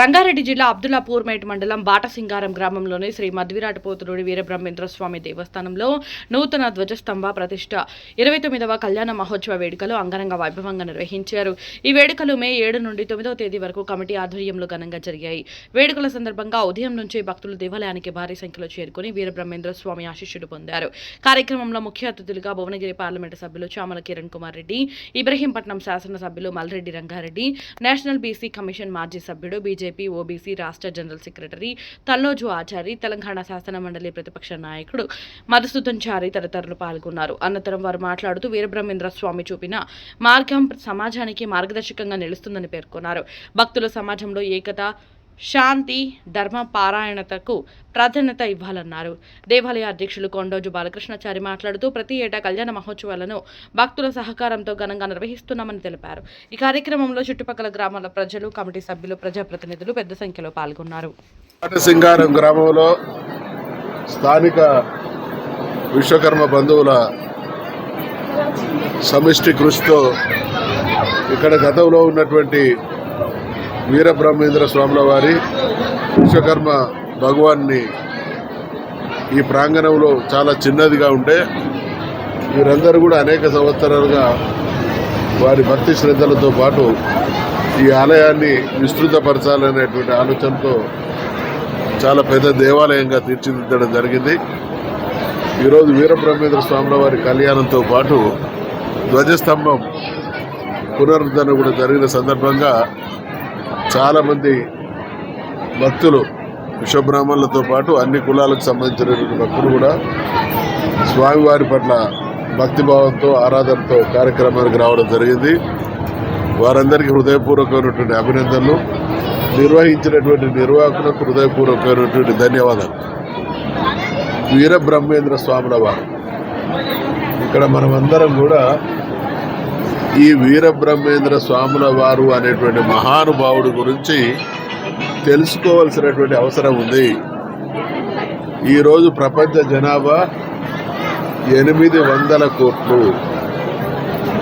రంగారెడ్డి జిల్లా అబ్దుల్లాపూర్మేట్ మండలం బాటసింగారం గ్రామంలోని శ్రీ మధ్విరాటపోతుడి వీరబ్రహ్మేంద్ర స్వామి దేవస్థానంలో నూతన ధ్వజస్తంభ ప్రతిష్ట. ఇరవై తొమ్మిదవ కళ్యాణ మహోత్సవ వేడుకలు అంగరంగ వైభవంగా నిర్వహించారు. ఈ వేడుకలు మే ఏడు నుండి తొమ్మిదవ తేదీ వరకు కమిటీ ఆధ్వర్యంలో ఘనంగా జరిగాయి. వేడుకల సందర్భంగా ఉదయం నుంచే భక్తులు దేవాలయానికి భారీ సంఖ్యలో చేరుకుని వీరబ్రహ్మేంద్ర స్వామి ఆశీస్సులు పొందారు. కార్యక్రమంలో ముఖ్య అతిథులుగా భువనగిరి పార్లమెంటు సభ్యులు చామల కిరణ్ కుమార్ రెడ్డి ఇబ్రహీంపట్నం శాసనసభ్యులు Malreddy Rangareddy national BC commission మాజీ సభ్యుడు బీజేపీ ఓబీసీ రాష్ట్ర జనరల్ సెక్రటరీ తల్లోజు ఆచారి తెలంగాణ శాసన మండలి ప్రతిపక్ష నాయకుడు మధుసూదన్ చారి తదితరులు పాల్గొన్నారు. అనంతరం వారు మాట్లాడుతూ వీరబ్రహ్మేంద్ర స్వామి చూపిన మార్గం సమాజానికి మార్గదర్శకంగా నిలుస్తుందని పేర్కొన్నారు. భక్తుల సమాజంలో ఏకత శాంతి ధర్మ పారాయణతకు ప్రాధాన్యత ఇవ్వాలన్నారు. దేవాలయ అధ్యక్షులు కొండోజు బాలకృష్ణచారి మాట్లాడుతూ ప్రతి ఏటా కళ్యాణ మహోత్సవాలను భక్తుల సహకారంతో ఘనంగా నిర్వహిస్తున్నామని తెలిపారు. ఈ కార్యక్రమంలో చుట్టుపక్కల గ్రామాల ప్రజలు కమిటీ సభ్యులు ప్రజాప్రతినిధులు పెద్ద సంఖ్యలో పాల్గొన్నారు. సింగారం గ్రామంలో స్థానిక విశ్వకర్మ బంధువుల సమిష్టి కృషితో ఇక్కడ గతంలో ఉన్నటువంటి వీరబ్రహ్మేంద్ర స్వాముల వారి విశ్వకర్మ భగవాన్ని ఈ ప్రాంగణంలో చాలా చిన్నదిగా ఉంటే వీరందరూ కూడా అనేక సంవత్సరాలుగా వారి భక్తి శ్రద్ధలతో పాటు ఈ ఆలయాన్ని విస్తృతపరచాలనేటువంటి ఆలోచనతో చాలా పెద్ద దేవాలయంగా తీర్చిదిద్దడం జరిగింది. ఈరోజు వీరబ్రహ్మేంద్ర స్వాముల వారి కళ్యాణంతో పాటు ధ్వజస్తంభం పునరుద్ధరణ కూడా జరిగిన సందర్భంగా చాలామంది భక్తులు విశ్వబ్రాహ్మణులతో పాటు అన్ని కులాలకు సంబంధించినటువంటి భక్తులు కూడా స్వామివారి పట్ల భక్తిభావంతో ఆరాధనతో కార్యక్రమానికి రావడం జరిగింది. వారందరికీ హృదయపూర్వకమైనటువంటి అభినందనలు. నిర్వహించినటువంటి నిర్వాహకులకు హృదయపూర్వకమైనటువంటి ధన్యవాదాలు. వీరబ్రహ్మేంద్ర స్వాముల వారు. ఇక్కడ మనమందరం కూడా ఈ వీరబ్రహ్మేంద్ర స్వాముల వారు అనేటువంటి మహానుభావుడి గురించి తెలుసుకోవాల్సినటువంటి అవసరం ఉంది. ఈరోజు ప్రపంచ జనాభా ఎనిమిది వందల కోట్లు.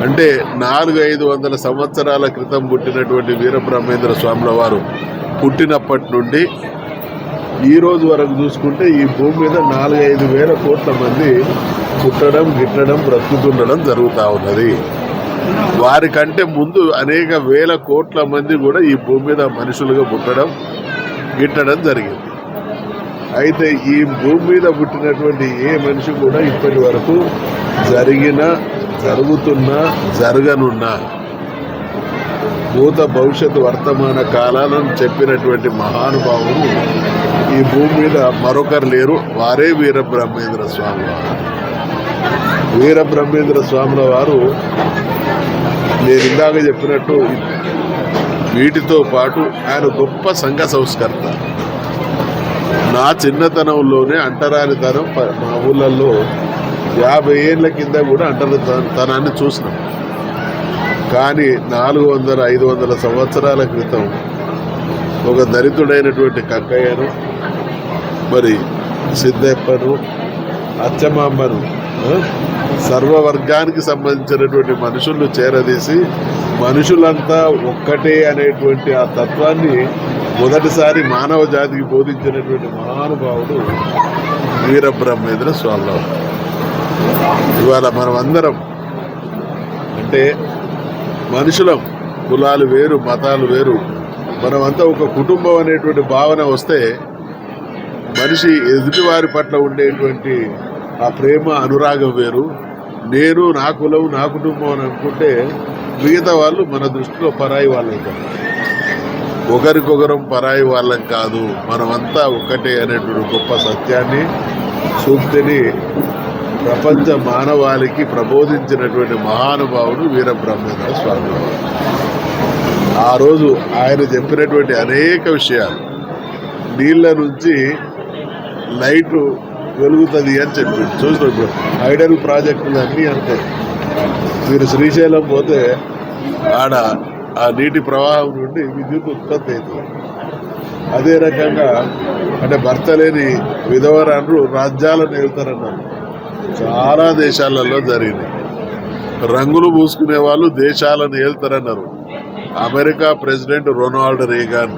అంటే నాలుగు ఐదు వందల సంవత్సరాల క్రితం పుట్టినటువంటి వీరబ్రహ్మేంద్ర స్వాముల వారు పుట్టినప్పటి నుండి ఈ రోజు వరకు చూసుకుంటే ఈ భూమి మీద నాలుగైదు వేల కోట్ల మంది పుట్టడం గిట్టడం బ్రతుకుతుండడం జరుగుతూ ఉన్నది. వారికంటే ముందు అనేక వేల కోట్ల మంది కూడా ఈ భూమి మీద మనుషులుగా పుట్టడం గిట్టడం జరిగింది. అయితే ఈ భూమి మీద పుట్టినటువంటి ఏ మనిషి కూడా ఇప్పటి వరకు జరిగిన జరుగుతున్న జరగనున్న భూత భవిష్యత్తు వర్తమాన కాలాలను చెప్పినటువంటి మహానుభావులు ఈ భూమి మీద మరొకరు లేరు. వారే వీరబ్రహ్మేంద్ర స్వామి వారు. వీరబ్రహ్మేంద్ర స్వాముల వారు నేను ఇందాక చెప్పినట్టు వీటితో పాటు ఆయన గొప్ప సంఘ సంస్కర్త. నా చిన్నతనంలోనే అంటరానితనం ప- మా ఊళ్ళల్లో యాభై ఏళ్ళ కింద కూడా అంటరానితనాన్ని చూసినాం. కానీ నాలుగు వందల ఐదు వందల సంవత్సరాల క్రితం ఒక దరిద్రుడైనటువంటి కక్కయ్యను మరి సిద్ధప్పను అచ్చమాంబను సర్వవర్గానికి సంబంధించినటువంటి మనుషులను చేరదీసి మనుషులంతా ఒక్కటే అనేటువంటి ఆ తత్వాన్ని మొదటిసారి మానవ జాతికి బోధించినటువంటి మహానుభావుడు వీరబ్రహ్మేంద్ర స్వామి ఇవాళ మనం అందరం అంటే మనుషులం కులాలు వేరు మతాలు వేరు మనమంతా ఒక కుటుంబం అనేటువంటి భావన వస్తే మనిషి ఎదుటివారి పట్ల ఉండేటువంటి ఆ ప్రేమ అనురాగం వేరు. నేను నా కులం నా కుటుంబం అని అనుకుంటే మిగతా వాళ్ళు మన దృష్టిలో పరాయి వాళ్ళం ఒకరికొకరం పరాయి వాళ్ళం కాదు. మనమంతా ఒక్కటే అనేటువంటి గొప్ప సత్యాన్ని సూక్తిని ప్రపంచ మానవాళికి ప్రబోధించినటువంటి మహానుభావుడు వీరబ్రహ్మేంద్ర స్వామి. ఆ రోజు ఆయన చెప్పినటువంటి అనేక విషయాలు. నీళ్ళ నుంచి లైటు వెలుగుతుంది అని చెప్పి. చూసిన ఇప్పుడు ఐడల్ ప్రాజెక్టులు అన్నీ అంతే మీరు శ్రీశైలం పోతే ఆడ ఆ నీటి ప్రవాహం నుండి విద్యుత్ ఉత్పత్తి అవుతుంది. అదే రకంగా అంటే భర్త లేని విధవరాన్లు రాజ్యాలను వెళ్తారన్నారు చాలా దేశాలలో జరిగినాయి రంగులు పూసుకునే వాళ్ళు దేశాలను ఏళ్తారన్నారు America president Ronald Reagan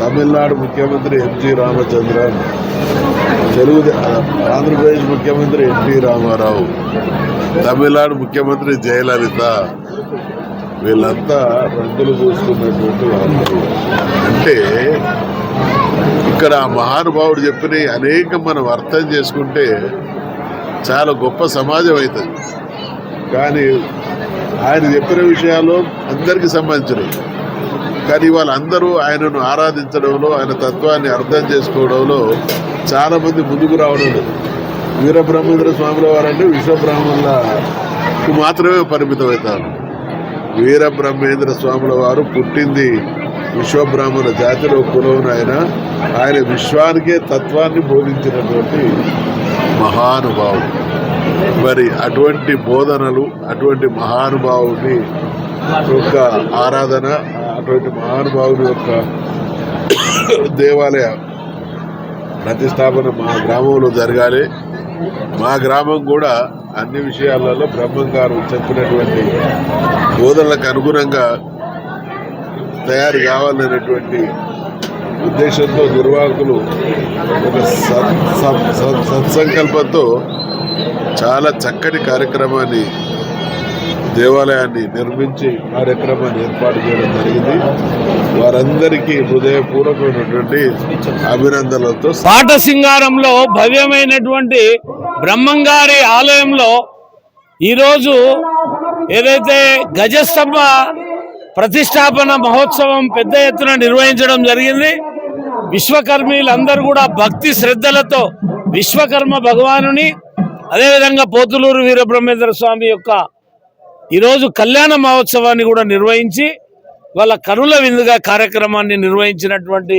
Tamil Nadu ముఖ్యమంత్రి ఎంజి రామచంద్రన్ తెలుగు ఆంధ్రప్రదేశ్ ముఖ్యమంత్రి ఎన్టీ రామారావు తమిళనాడు ముఖ్యమంత్రి జయలలిత వీళ్ళంతా రంగులు చూసుకున్నటువంటి వాళ్ళు అంటే ఇక్కడ ఆ మహానుభావుడు చెప్పిన అనేకం మనం అర్థం చేసుకుంటే చాలా గొప్ప సమాజం అవుతుంది. కానీ ఆయన చెప్పిన విషయాలు అందరికీ సంబంధించినవి. కానీ వాళ్ళందరూ ఆయనను ఆరాధించడంలో ఆయన తత్వాన్ని అర్థం చేసుకోవడంలో చాలామంది ముందుకు రావడం లేదు. వీరబ్రహ్మేంద్ర స్వాముల వారంటే విశ్వబ్రాహ్మణులకు మాత్రమే పరిమితమవుతారు. వీరబ్రహ్మేంద్ర స్వాముల వారు పుట్టింది విశ్వబ్రాహ్మణ జాతిలో కులవున ఆయన ఆయన విశ్వానికే తత్వాన్ని బోధించినటువంటి మహానుభావుడు. మరి అటువంటి బోధనలు అటువంటి మహానుభావుని యొక్క ఆరాధన అటువంటి మహానుభావుని యొక్క దేవాలయ ప్రతిష్టాపన మా గ్రామంలో జరగాలి. మా గ్రామం కూడా అన్ని విషయాలలో బ్రహ్మం గారు చెప్పినటువంటి బోధనలకు అనుగుణంగా తయారు కావాలనేటువంటి ఉద్దేశంతో నిర్వాహకులు ఒక సత్- సత్సంకల్పంతో చాలా చక్కటి కార్యక్రమాన్ని దేవాలయాన్ని నిర్మించి కార్యక్రమాన్ని ఏర్పాటు చేయడం జరిగింది. వారందరికీ హృదయపూర్వకమైనటువంటి అభినందనలతో పాట సింగారంలో భవ్యమైనటువంటి బ్రహ్మంగారి ఆలయంలో ఈరోజు ఏదైతే గజస్తంభ ప్రతిష్టాపన మహోత్సవం పెద్ద ఎత్తున నిర్వహించడం జరిగింది. విశ్వకర్మీలందరూ కూడా భక్తి శ్రద్ధలతో విశ్వకర్మ భగవానుని అదేవిధంగా పోతులూరు వీరబ్రహ్మేంద్ర స్వామి యొక్క ఈరోజు కళ్యాణ మహోత్సవాన్ని కూడా నిర్వహించి వాళ్ళ కనుల విందుగా కార్యక్రమాన్ని నిర్వహించినటువంటి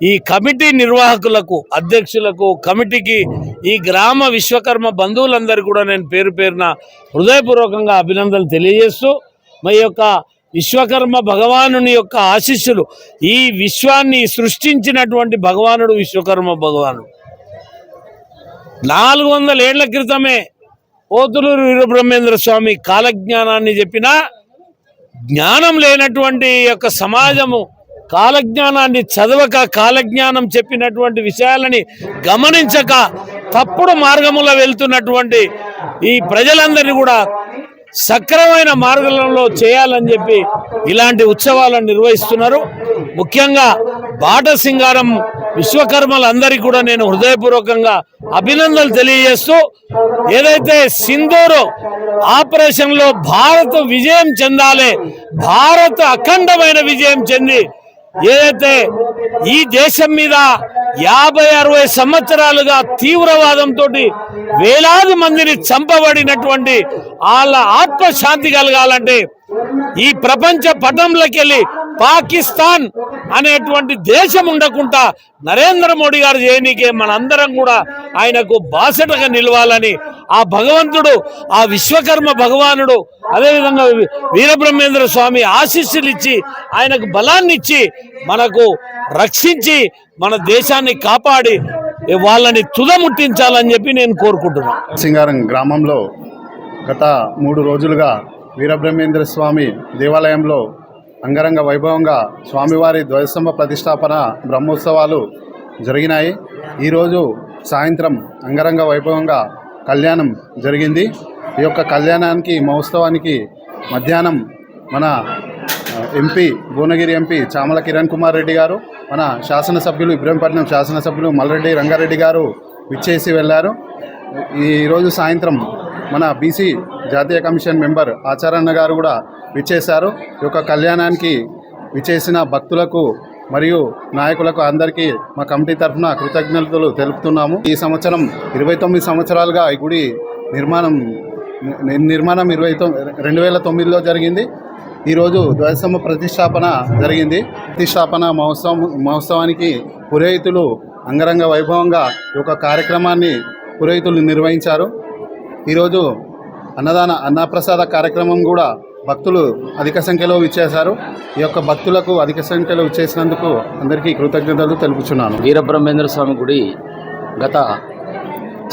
ఈ కమిటీ నిర్వాహకులకు అధ్యక్షులకు కమిటీకి ఈ గ్రామ విశ్వకర్మ బంధువులందరూ కూడా నేను పేరు పేరున హృదయపూర్వకంగా అభినందనలు తెలియజేస్తూ మా యొక్క విశ్వకర్మ భగవానుని యొక్క ఆశీస్సులు ఈ విశ్వాన్ని సృష్టించినటువంటి భగవానుడు విశ్వకర్మ భగవానుడు. నాలుగు వందల ఏళ్ళ క్రితమే పోతులూరు వీరబ్రహ్మేంద్ర స్వామి కాలజ్ఞానాన్ని చెప్పిన జ్ఞానం లేనటువంటి ఈ యొక్క సమాజము కాలజ్ఞానాన్ని చదవక కాలజ్ఞానం చెప్పినటువంటి విషయాలని గమనించక తప్పుడు మార్గములో వెళ్తున్నటువంటి ఈ ప్రజలందరినీ కూడా సక్రమైన మార్గంలో చేయాలని చెప్పి ఇలాంటి ఉత్సవాలను నిర్వహిస్తున్నారు. ముఖ్యంగా బాట సింగారం విశ్వకర్మలందరికీ కూడా నేను హృదయపూర్వకంగా అభినందనలు తెలియజేస్తూ ఏదైతే సింధూరు ఆపరేషన్లో భారత్ విజయం చెందాలి భారత్ అఖండమైన విజయం చెంది ఏదైతే ఈ దేశం మీద యాభై అరవై సంవత్సరాలుగా తీవ్రవాదంతో వేలాది మందిని చంపబడినటువంటి వాళ్ళ ఆత్మశాంతి కలగాలంటే ఈ ప్రపంచ పటంలోకి వెళ్ళి పాకిస్తాన్ అనేటువంటి దేశం ఉండకుండా నరేంద్ర మోడీ గారు చేయనీకే మనందరం కూడా ఆయనకు బాసటగా నిలవాలని ఆ భగవంతుడు ఆ విశ్వకర్మ భగవానుడు అదేవిధంగా వీరబ్రహ్మేంద్ర స్వామి ఆశీస్సులు ఇచ్చి ఆయనకు బలాన్ని ఇచ్చి మనకు రక్షించి మన దేశాన్ని కాపాడి వాళ్ళని తుదముట్టించాలని చెప్పి నేను కోరుకుంటున్నాను సింగారం గ్రామంలో గత మూడు రోజులుగా వీరబ్రహ్మేంద్ర స్వామి దేవాలయంలో అంగరంగ వైభవంగా స్వామివారి ధ్వజస్తంభ ప్రతిష్టాపన బ్రహ్మోత్సవాలు జరిగినాయి. ఈరోజు సాయంత్రం అంగరంగ వైభవంగా కళ్యాణం జరిగింది. ఈ యొక్క కళ్యాణానికి మహోత్సవానికి మధ్యాహ్నం మన ఎంపీ భువనగిరి ఎంపీ చామల కిరణ్ కుమార్ రెడ్డి గారు మన శాసనసభ్యులు ఇబ్రహీంపట్నం శాసనసభ్యులు మల్లరెడ్డి రంగారెడ్డి గారు విచ్చేసి వెళ్ళారు. ఈరోజు సాయంత్రం మన బీసీ జాతీయ కమిషన్ మెంబర్ ఆచారన్న గారు కూడా విచ్చేశారు. ఈ యొక్క కళ్యాణానికి విచ్చేసిన భక్తులకు మరియు నాయకులకు అందరికీ మా కమిటీ తరఫున కృతజ్ఞతలు తెలుపుతున్నాము. ఈ సంవత్సరం ఇరవై తొమ్మిది సంవత్సరాలుగా ఈ గుడి నిర్మాణం నిర్మాణం ఇరవై తొమ్మిది రెండు వేల తొమ్మిదిలో జరిగింది. ఈరోజు ధ్వజస్తంభ ప్రతిష్టాపన జరిగింది. ప్రతిష్టాపన మహోత్సవం మహోత్సవానికి పురోహితులు అంగరంగ వైభవంగా ఈ యొక్క కార్యక్రమాన్ని పురోహితులు నిర్వహించారు. ఈరోజు అన్నదాన అన్నప్రసాద కార్యక్రమం కూడా భక్తులు అధిక సంఖ్యలో ఇచ్చేశారు ఈ యొక్క భక్తులకు అధిక సంఖ్యలో ఇచ్చేసినందుకు అందరికీ కృతజ్ఞతలు తెలుపుచున్నాను. వీరబ్రహ్మేంద్ర స్వామి గుడి గత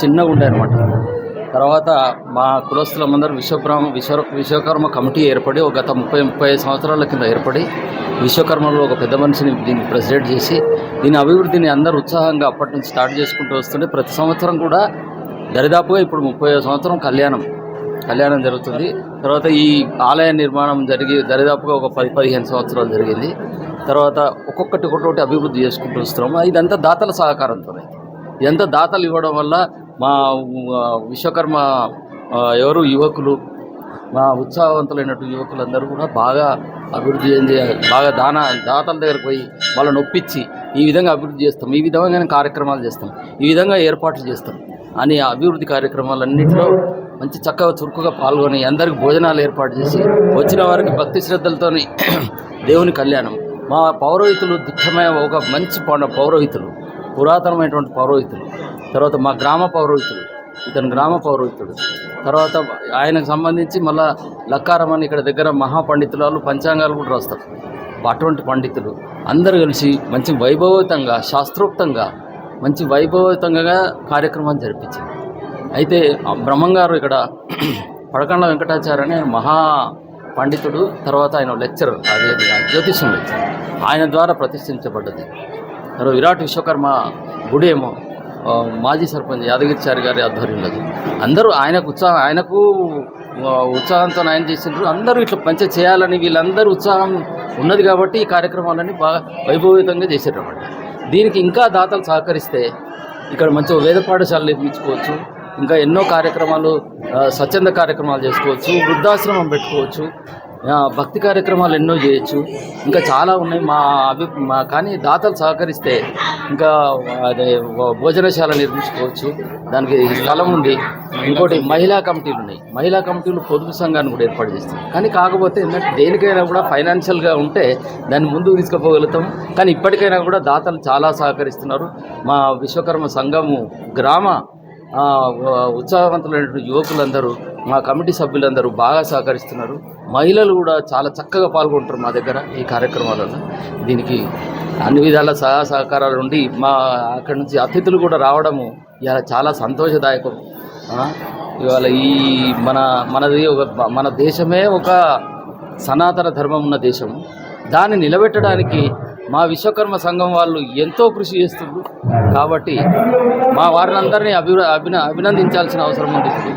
చిన్నగా ఉండే అనమాట తర్వాత మా కులస్తులందరూ విశ్వబ్రహ్మ విశ్వ విశ్వకర్మ కమిటీ ఏర్పడి ఒక గత ముప్పై ముప్పై ఐదు సంవత్సరాల కింద ఏర్పడి విశ్వకర్మలో ఒక పెద్ద మనిషిని దీన్ని ప్రెసిడెంట్ చేసి దీని అభివృద్ధిని అందరూ ఉత్సాహంగా అప్పటి నుంచి స్టార్ట్ చేసుకుంటూ వస్తుంటే ప్రతి సంవత్సరం కూడా దరిదాపుగా ఇప్పుడు ముప్పై సంవత్సరం కళ్యాణం. కళ్యాణం జరుగుతుంది. తర్వాత ఈ ఆలయ నిర్మాణం జరిగి దరిదాపుగా ఒక పది పదిహేను సంవత్సరాలు జరిగింది. తర్వాత ఒక్కొక్కటి ఒక్కొక్కటి అభివృద్ధి చేసుకుంటూ వస్తున్నాము. ఇదంతా దాతల సహకారంతో ఇదంతా దాతలు ఇవ్వడం వల్ల మా విశ్వకర్మ ఎవరు యువకులు మా ఉత్సాహవంతులైనటు యువకులందరూ కూడా బాగా అభివృద్ధి చెంది బాగా దాన దాతల దగ్గరకు పోయి వాళ్ళని ఒప్పించి ఈ విధంగా అభివృద్ధి చేస్తాం. ఈ విధంగా కార్యక్రమాలు చేస్తాం. ఈ విధంగా ఏర్పాట్లు చేస్తాం. అని అభివృద్ధి కార్యక్రమాలన్నింటిలో మంచి చక్కగా చురుకుగా పాల్గొని అందరికి భోజనాలు ఏర్పాటు చేసి వచ్చిన వారికి భక్తి శ్రద్ధలతోని దేవుని కళ్యాణం. మా పౌరోహితులు దిట్టమైన ఒక మంచి పౌరోహితులు పురాతనమైనటువంటి పౌరోహితులు. తర్వాత మా గ్రామ పౌరోహితులు ఇతను గ్రామ పౌరోహితుడు. తర్వాత ఆయనకు సంబంధించి మళ్ళా లక్కారం అని ఇక్కడ దగ్గర మహాపండితులు పంచాంగాలు కూడా రాస్తారు. అటువంటి పండితులు అందరు కలిసి మంచి వైభవతంగా శాస్త్రోక్తంగా మంచి వైభవతంగా కార్యక్రమాన్ని జరిపించింది. అయితే బ్రహ్మంగారు ఇక్కడ పడకండ వెంకటాచార్య అని ఆయన మహా పండితుడు తర్వాత ఆయన లెక్చరర్ అదే జ్యోతిష్యం లెక్చర్ ఆయన ద్వారా ప్రతిష్ఠించబడ్డది. తర్వాత విరాట్ విశ్వకర్మ గుడి ఏమో మాజీ సర్పంచ్ యాదగిరిచారి గారి ఆధ్వర్యంలో. అందరూ ఆయనకు ఉత్సాహం ఆయనకు ఉత్సాహంతో ఆయన చేసిండ్రు. అందరూ ఇట్లా పంచ చేయాలని వీళ్ళందరూ ఉత్సాహం ఉన్నది కాబట్టి ఈ కార్యక్రమాలన్నీ బాగా వైభవితంగా చేసేటమాట. దీనికి ఇంకా దాతలు సహకరిస్తే ఇక్కడ మంచి వేద పాఠశాల నిర్మించుకోవచ్చు ఇంకా ఎన్నో కార్యక్రమాలు స్వచ్ఛంద కార్యక్రమాలు చేసుకోవచ్చు వృద్ధాశ్రమం పెట్టుకోవచ్చు. భక్తి కార్యక్రమాలు ఎన్నో చేయొచ్చు. ఇంకా చాలా ఉన్నాయి. మా అభి మా కానీ దాతలు సహకరిస్తే ఇంకా అదే భోజనశాల నిర్మించుకోవచ్చు. దానికి స్థలం ఉంది. ఇంకోటి మహిళా కమిటీలు ఉన్నాయి. మహిళా కమిటీలు పొదుపు సంఘాన్ని కూడా ఏర్పాటు చేస్తాం కానీ కాకపోతే ఏంటంటే దేనికైనా కూడా ఫైనాన్షియల్గా ఉంటే దాన్ని ముందుకు తీసుకుపోగలుగుతాం. కానీ ఇప్పటికైనా కూడా దాతలు చాలా సహకరిస్తున్నారు. మా విశ్వకర్మ సంఘము గ్రామ ఆ, ఉత్సాహవంతులైనటువంటి యువకులందరూ మా కమిటీ సభ్యులందరూ బాగా సహకరిస్తున్నారు. మహిళలు కూడా చాలా చక్కగా పాల్గొంటారు మా దగ్గర ఈ కార్యక్రమాలలో. దీనికి అన్ని విధాల సహా సహకారాలు ఉండి మా అక్కడి నుంచి అతిథులు కూడా రావడము ఇలా చాలా సంతోషదాయకం. ఇవాళ ఈ మన మనది ఒక మన దేశమే ఒక సనాతన ధర్మం ఉన్న దేశం. దాన్ని నిలబెట్టడానికి మా విశ్వకర్మ సంఘం వాళ్ళు ఎంతో కృషి చేస్తున్నారు. కాబట్టి మా వారిని అందరినీ అభి అభిన అభినందించాల్సిన అవసరం ఉంది. ఇప్పుడు